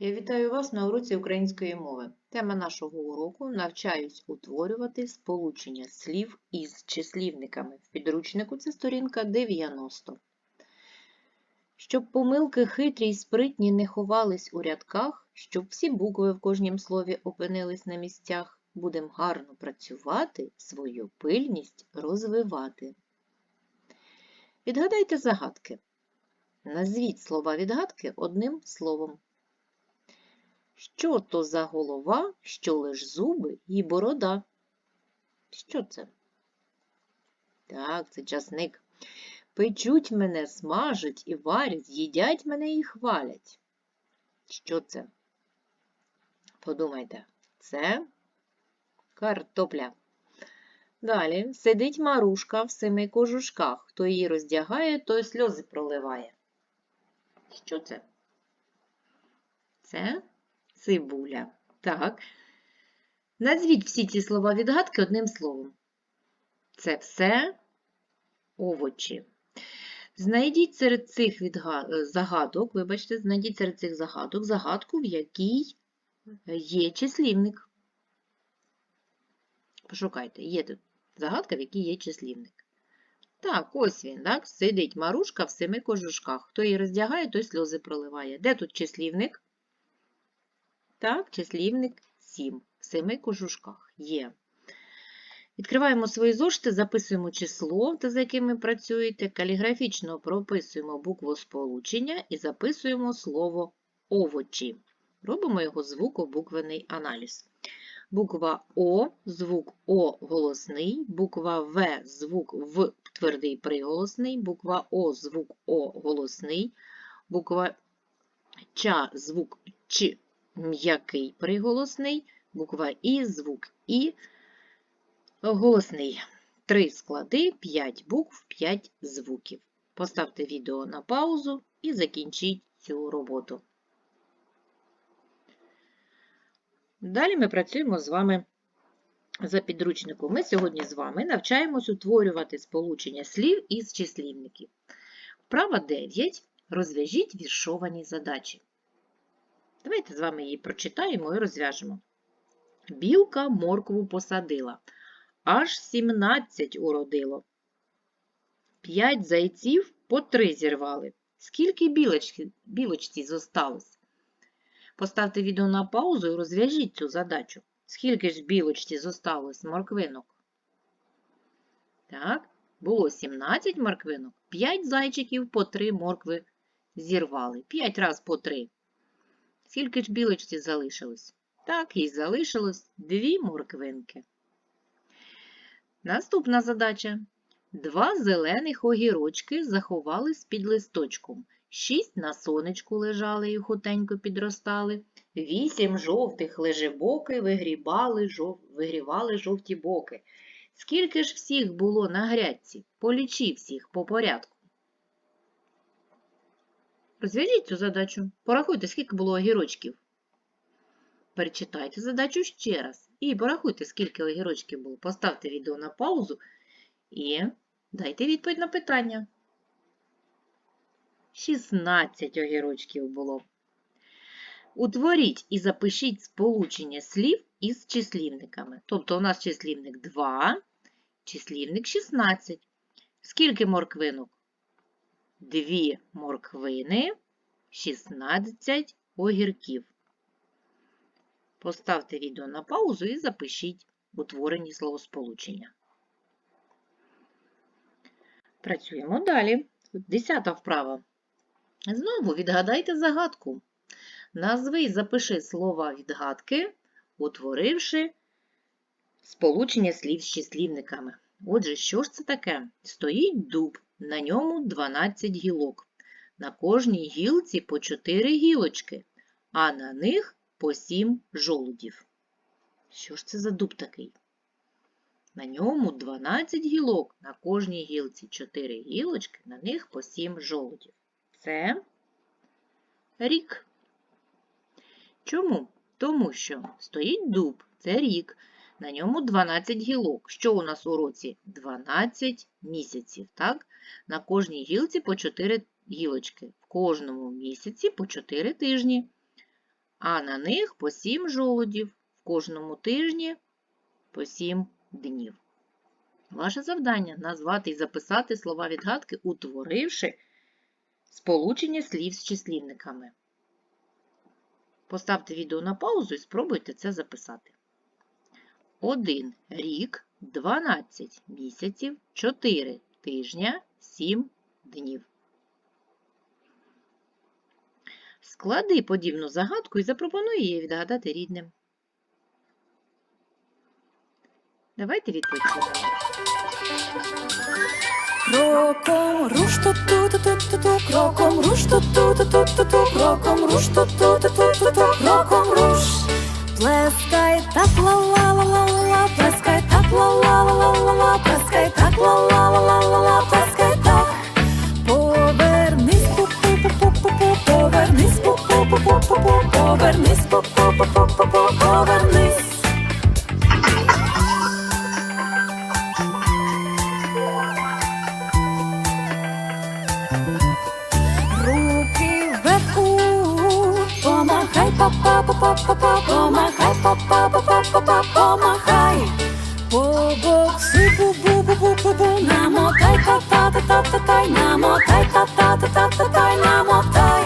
Я вітаю вас на уроці української мови. Тема нашого уроку навчаюсь утворювати сполучення слів із числівниками. В підручнику це сторінка 90. Щоб помилки хитрі й спритні не ховались у рядках, щоб всі букви в кожнім слові опинились на місцях, будемо гарно працювати, свою пильність розвивати. Відгадайте загадки. Назвіть слова відгадки одним словом. Що то за голова, що лиш зуби і борода? Що це? Так, це часник. Печуть мене, смажать і варять, їдять мене і хвалять. Що це? Подумайте, це картопля. Далі сидить марушка в семи кожушках. Хто її роздягає, той сльози проливає. Що це? Це цибуля. Так. Назвіть всі ці слова відгадки одним словом. Це все овочі. Знайдіть серед цих відга- е, загадок, вибачте, знайдіть серед цих загадок загадку, в якій є числівник. Пошукайте, є тут загадка, в якій є числівник. Так, ось він, так? Сидить марушка в семи кожушках. Хто її роздягає, той сльози проливає. Де тут числівник? Так, числівник 7 в семи кожушках є. Відкриваємо свої зошити, записуємо число, за яким ви працюєте, каліграфічно прописуємо букву сполучення і записуємо слово овочі. Робимо його звукобуквений аналіз. Буква О, звук О голосний, буква В, звук В твердий приголосний, буква О, звук О голосний, буква Ч, звук Ч м'який приголосний, буква І, звук І, голосний. Три склади, 5 букв, 5 звуків. Поставте відео на паузу і закінчіть цю роботу. Далі ми працюємо з вами за підручником. Ми сьогодні з вами навчаємось утворювати сполучення слів із числівників. Вправа 9. Розв'яжіть віршовані задачі. Давайте з вами її прочитаємо і розв'яжемо. Білка моркву посадила, аж 17 уродило. П'ять зайців по три зірвали. Скільки білочки, білочці зосталось? Поставте відео на паузу і розв'яжіть цю задачу. Скільки ж білочці зосталось морквинок? Так, було 17 морквинок, 5 зайчиків по 3 моркви зірвали. 5 раз по 3. Скільки ж білочці залишилось? Так, їй залишилось 2 морквинки. Наступна задача. Два зелених огірочки заховались під листочком. Шість на сонечку лежали і хутенько підростали. Вісім жовтих лежебоки вигрібали, жов... вигрівали жовті боки. Скільки ж всіх було на грядці? Полічи всіх по порядку. Розв'яжіть цю задачу. Порахуйте, скільки було огірочків. Перечитайте задачу ще раз. І порахуйте, скільки огірочків було. Поставте відео на паузу і дайте відповідь на питання. 16 огірочків було. Утворіть і запишіть сполучення слів із числівниками. Тобто у нас числівник 2, числівник 16. Скільки морквинок? 2 морквини, 16 огірків. Поставте відео на паузу і запишіть утворені словосполучення. Працюємо далі. Десята вправа. Знову відгадайте загадку. Назви і запиши слова відгадки, утворивши сполучення слів з числівниками. Отже, що ж це таке? Стоїть дуб, на ньому 12 гілок. На кожній гілці по 4 гілочки, а на них по 7 жолудів. Що ж це за дуб такий? На ньому 12 гілок, на кожній гілці 4 гілочки, на них по 7 жолудів. Це рік. Чому? Тому що стоїть дуб, це рік, на ньому 12 гілок. Що у нас у році? 12 місяців. так? На кожній гілці по 4 гілочки. В кожному місяці по 4 тижні. а на них по 7 жолудів в кожному тижні по 7 днів. Ваше завдання назвати і записати слова відгадки, утворивши сполучення слів з числівниками. Поставте відео на паузу і спробуйте це записати. 1 рік, 12 місяців, 4 тижня, 7 днів. Склади подібну загадку і запропонуй її відгадати рідним. Давайте подамо. Кроком руш ту ту ту ту ту ту кроком руш ту ту ту ту ту ту кроком руш ту ту ту ту ту ту кроком руш Плескай так ла плескай так ла ла ла ла ла ла плескай так ла ла ла ла ла ла плескай так Повернись пу пу пу пу пу пу повернись пу пу пу пу пу пу повернись пу пу пу пу пу пу повернись помахай, па-па, па-па, па-па, помахай, па-па, па-па, па-па, помахай. Та-та-та-та-та-тай, намотай, та-та-та-та-та-тай, намотай.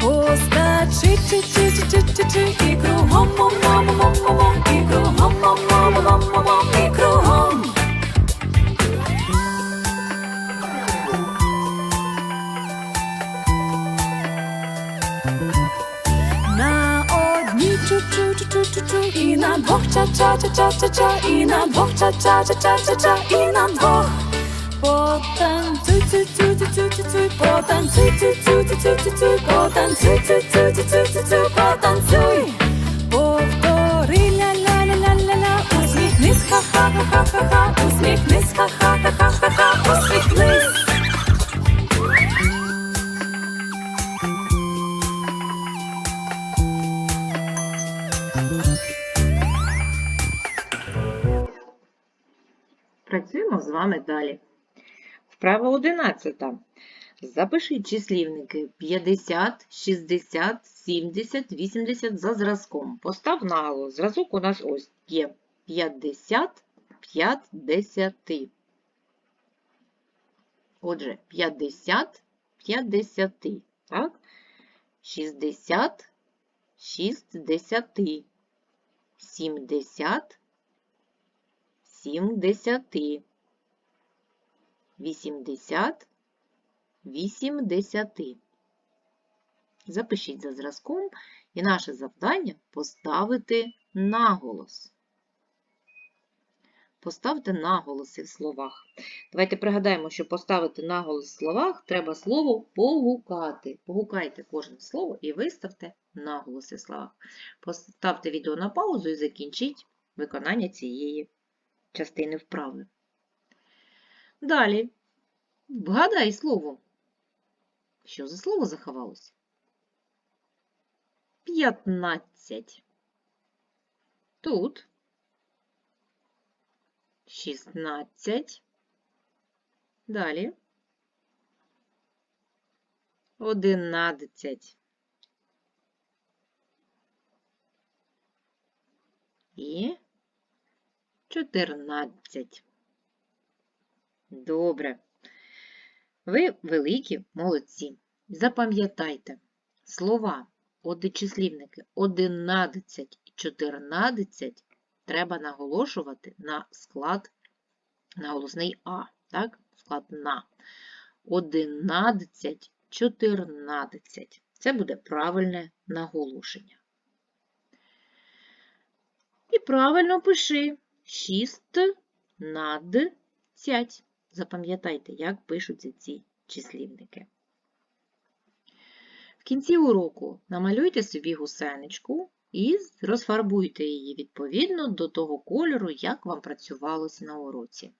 Поскачи, чи-чи-чи-чи-чи-чи, і кругом, мом-мом-мом-мом-мом, і кругом, мом-мом-мом-мом-мом, і кругом. На одній чу-чу-чу-чу-чу-чу, і на двох ча-ча-ча-ча-ча-ча, і на двох ча-ча-ча-ча-ча-ча, і на двох. Потанцюй, цю цю цю цю цю цю потанцюй, цю цю усміхнись, ха-ха-ха-ха-ха, усміхнись, ха-ха-ха-ха-ха, усміхнись. Працюємо з вами далі. Вправа 11. Запишіть числівники 50, 60, 70, 80 за зразком. Постав наголос. Зразок у нас ось є 50, 50. Отже, 50, 50. Так? 60, 60. 70, 70. 80, 80. Запишіть за зразком, і наше завдання поставити наголос. Поставте наголоси в словах. Давайте пригадаємо, що поставити наголос в словах треба слово погукати. Погукайте кожне слово і виставте наголоси в словах. Поставте відео на паузу і закінчіть виконання цієї частини вправи. Далі. Вгадай слово. Що за слово заховалося? 15. Тут 16. Далі. 11. І 14. Добре. Ви великі молодці. Запам'ятайте, слова, одночислівники 11 і 14 треба наголошувати на склад, на голосний А, так? Склад на. 11, 14. Це буде правильне наголошення. І правильно пиши 6 над 5. Запам'ятайте, як пишуться ці числівники. В кінці уроку намалюйте собі гусеничку і розфарбуйте її відповідно до того кольору, як вам працювалося на уроці.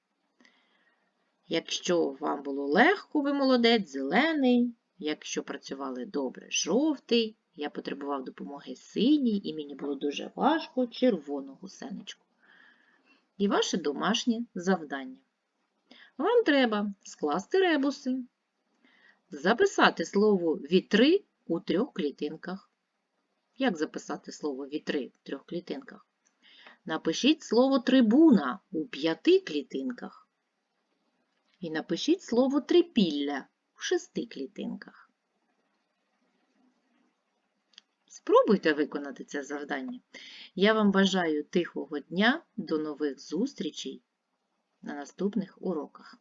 Якщо вам було легко, ви молодець, зелений, якщо працювали добре, жовтий, я потребував допомоги синій, і мені було дуже важко червону гусеничку. І ваше домашнє завдання. Вам треба скласти ребуси, записати слово вітри у трьох клітинках Як записати слово вітри в трьох клітинках? Напишіть слово трибуна у п'яти клітинках. І напишіть слово трипілля в шести клітинках. Спробуйте виконати це завдання. Я вам бажаю тихого дня, до нових зустрічей на наступних уроках.